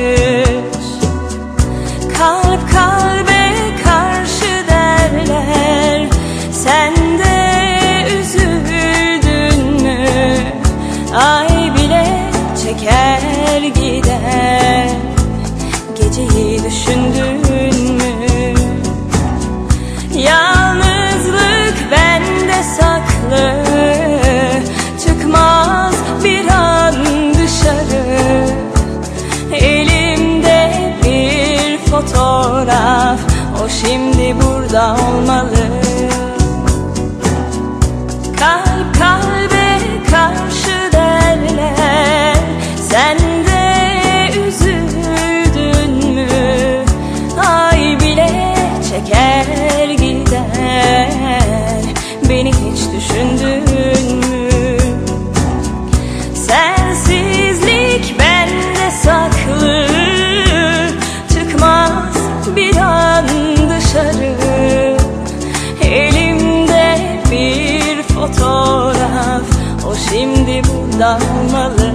Kalp şimdi burada olmalı. Kalp kalbe karşı derler. Sen de üzüldün mü? Ay bile çeker gider. Beni hiç düşündün şimdi burada olmalı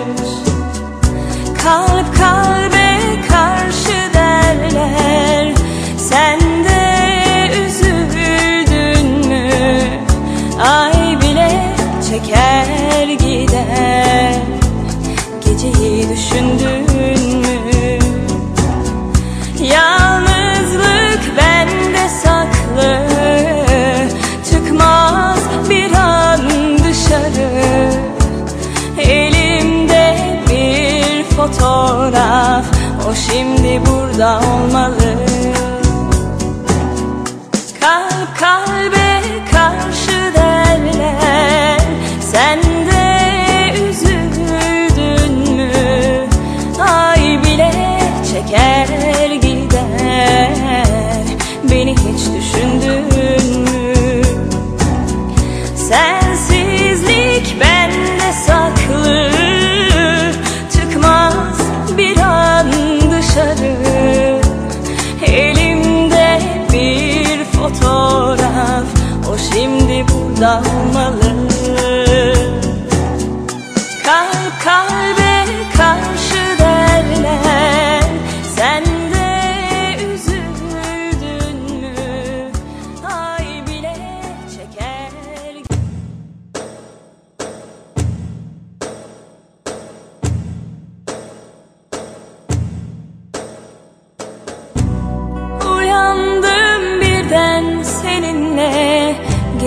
fotoğraf O şimdi burada olmalı. Kalp kalbe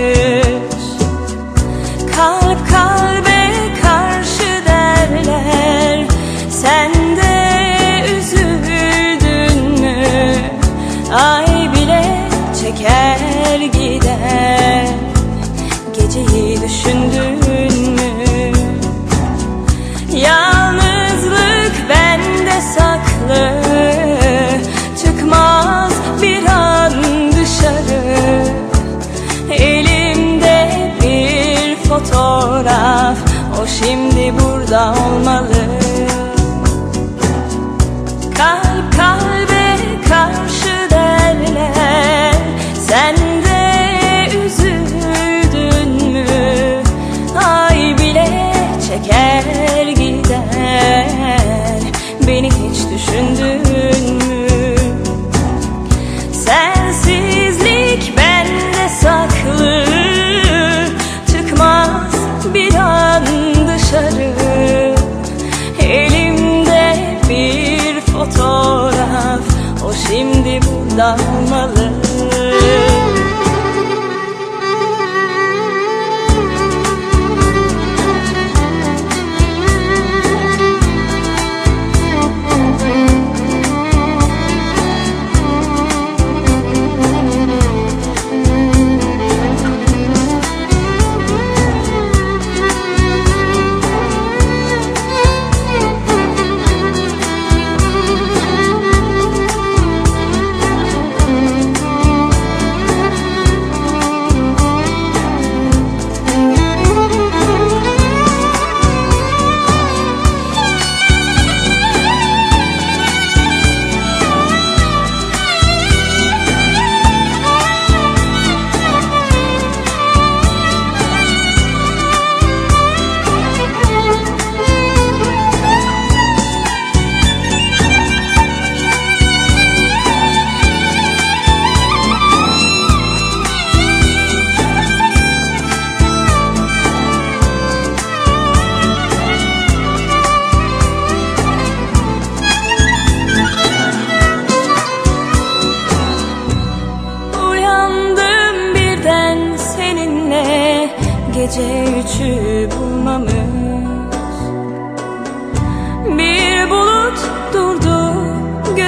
Kalp şimdi